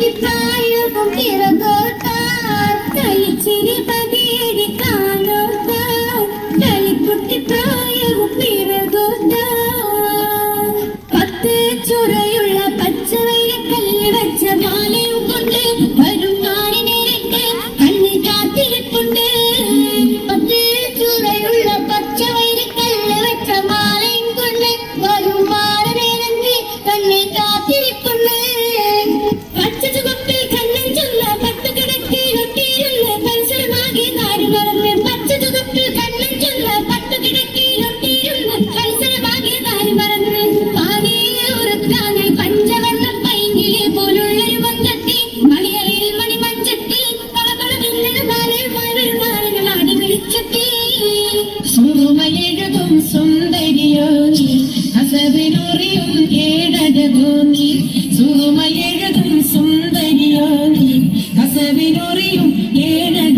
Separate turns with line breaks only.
உலகின் நாயகம்
സുഖമയഴകും സുന്ദരിയോ നീ അസവിനൊറിയും ഏടകോ നീ സുഖമയഴകും സുന്ദരിയോ നീ അസവിനൊറിയും ഏടക